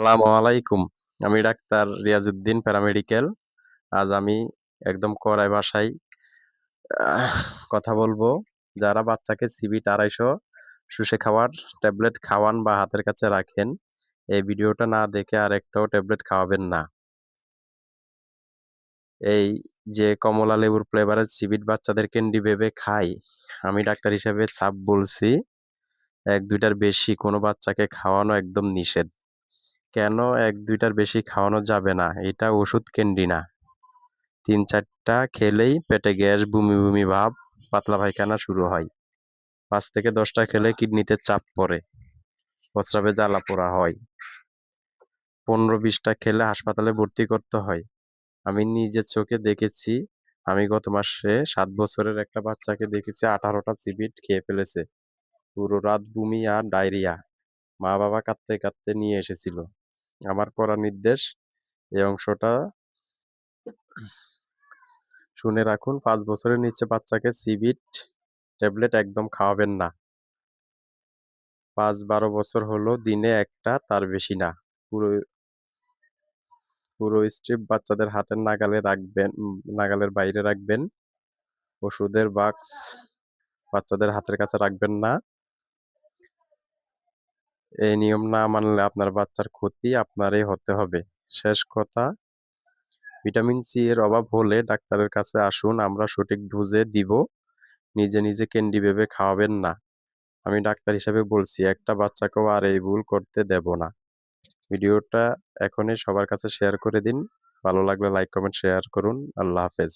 আসসালামু আলাইকুম। আমি ডাক্তার রিয়াজউদ্দিন প্যারামেডিক্যাল। আজ আমি একদম কড়াই ভাষায় কথা বলব। যারা বাচ্চাকে সিবিট আড়াইশো শুষে খাওয়ার ট্যাবলেট খাওয়ান বা হাতের কাছে রাখেন, এই ভিডিওটা না দেখে আর একটাও ট্যাবলেট খাওয়াবেন না। এই যে কমলা লেবুর ফ্লেভারের সিবিট বাচ্চাদের ক্যান্ডি ভেবে খাই, আমি ডাক্তার হিসেবে সাপ বলছি, এক দুইটার বেশি কোনো বাচ্চাকে খাওয়ানো একদম নিষেধ। কেন এক দুইটার বেশি খাওয়ানো যাবে না? এটা ওষুধ ক্যান্ডি না। তিন চারটা খেলেই পেটে গ্যাস, বমি বমি ভাব, পাতলা পায়খানা শুরু হয়। পাঁচ থেকে দশটা খেলে কিডনিতে চাপ পড়ে, প্রস্রাবে জ্বালা পোড়া হয়। পনেরো বিশটা খেলে হাসপাতালে ভর্তি করতে হয়। আমি নিজের চোখে দেখেছি, আমি গত মাসে সাত বছরের একটা বাচ্চাকে দেখেছি, আঠারোটা চিবিট খেয়ে ফেলেছে। পুরো রাত বমি আর ডায়রিয়া। মা বাবা কাঁদতে কাঁদতে নিয়ে এসেছিল। আমার করা নির্দেশ এই অংশটা শুনে রাখুন, পাঁচ বছরের নিচে বাচ্চাকে সিবিট ট্যাবলেট একদম খাওয়াবেন না। পাঁচ বারো বছর হলো, দিনে একটা, তার বেশি না। পুরো পুরো স্ট্রিপ বাচ্চাদের হাতের নাগালে রাখবেন নাগালের বাইরে রাখবেন। ওষুধের বাক্স বাচ্চাদের হাতের কাছে রাখবেন না। এই নিয়ম না মানলে আপনার বাচ্চার ক্ষতি আপনারই হতে হবে। শেষ কথা, ভিটামিন সি এর অভাব হলে ডাক্তারের কাছে আসুন, আমরা সঠিক ডোজে দিব। নিজে নিজে ক্যান্ডি ভেবে খাওয়াবেন না। আমি ডাক্তার হিসেবে বলছি, একটা বাচ্চাকেও আর এই ভুল করতে দেব না। ভিডিওটা এখনই সবার কাছে শেয়ার করে দিন। ভালো লাগলে লাইক, কমেন্ট, শেয়ার করুন। আল্লাহ হাফেজ।